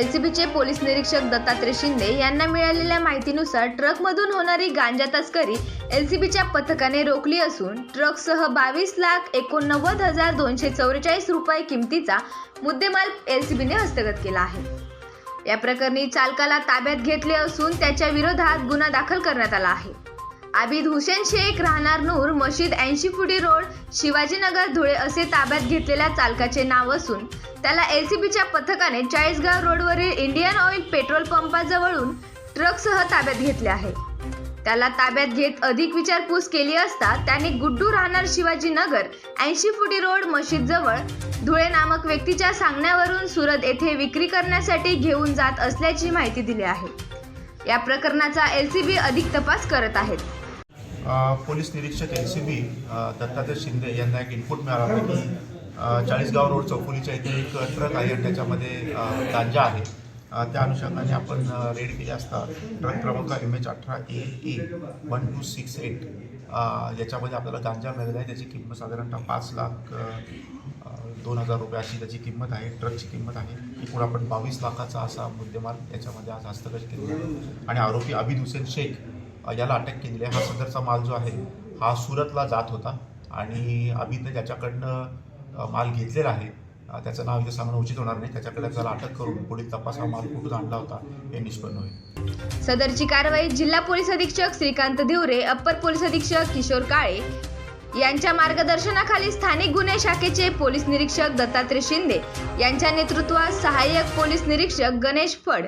एलसीबीचे police निरीक्षक दत्तात्रय शिंदे यांना मिळालेल्या माहितीनुसार ट्रकमधून होणारी गांजा तस्करी एलसीबीच्या पथकाने रोखली असून ट्रकसह बावीस लाख एकोणनव्वद हजार दोनशे चौवेचाळीस रुपये किमतीचा मुद्देमाल एलसीबीने हस्तगत केला आहे. या प्रकरणी चालकाला ताब्यात घेतले असून त्याच्या विरोधात गुन्हा दाखल करण्यात आला आहे. आबिद हुसेन शेख राहणार नूर मशीद ऐंशी फुटी रोड शिवाजीनगर धुळे असे ताब्यात घेतलेल्या चालकाचे नाव असून त्याला एलसीबीच्या पथकाने चाळीसगाव रोडवरील इंडियन ऑइल पेट्रोल पंपाजवळून ट्रकसह ताब्यात घेतले आहे. त्याला ताब्यात घेत अधिक विचारपूस केली असता त्याने गुड्डू राहणार शिवाजीनगर ऐंशी फुटी रोड मशीद जवळ धुळे नामक व्यक्तीच्या सांगण्यावरून सुरत येथे विक्री करण्यासाठी घेऊन जात असल्याची माहिती दिली आहे. या प्रकरणाचा एलसीबी अधिक तपास करत आहेत. पोलीस निरीक्षक L C B Dattatray Shinde यांना एक इनपुट मिळाला की चाळीसगाव रोड चौफुलीच्या इथे एक ट्रक आहे आणि त्याच्यामध्ये गांजा आहे. त्या अनुषंगाने आपण रेड केली असता. ट्रक क्रमांक एम एच अठरा A A one two six eight. याच्यामध्ये आपल्याला गांजा मिळालेला आहे. त्याची किंमत साधारणतः पाच लाख दोन हजार रुपये अशी त्याची किंमत आहे. ट्रकची किंमत आहे. एकूण आपण बावीस लाखाचा असा मुद्देमाल याच्यामध्ये आज हस्तगत केलेला आहे. आणि आरोपी अबिद हुसेन शेख याला अटक केलेली आहे. हा सदरचा माल जो आहे हा सुरतला जात होता. आणि अभितने ज्याच्याकडनं माल घेतलेला आहे. त्याचं नाव इथे सांगणं उचित होणार नाही. त्याच्याकडे त्याला अटक करून पुढील तपास हा माल कुठून आणला होता हे निष्पन्न होईल. सदरची कारवाई जिल्हा पोलीस अधीक्षक श्रीकांत धिवरे अप्पर पोलीस अधीक्षक किशोर काळे यांच्या मार्गदर्शनाखाली स्थानिक गुन्हे शाखेचे पोलीस निरीक्षक दत्तात्रय शिंदे यांच्या नेतृत्वात सहाय्यक पोलीस निरीक्षक गणेश फड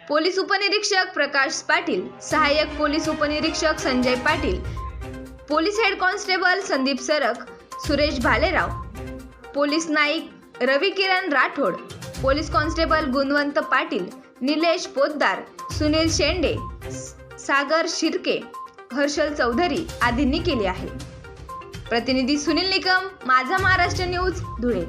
पोलीस उपनिरीक्षक प्रकाश पाटील सहाय्यक पोलीस उपनिरीक्षक Sanjay Patil police head constable Sandeep Sarak Suresh Bhalerao police Naik Ravi Kiran Rathod police constable Gunwant Patil Nilesh Poddar Sunil Shende Sagar Shirke Harshal Chaudhari आदींनी केली आहे. प्रतिनिधी सुनील निकम माझा महाराष्ट्र न्यूज धुळे.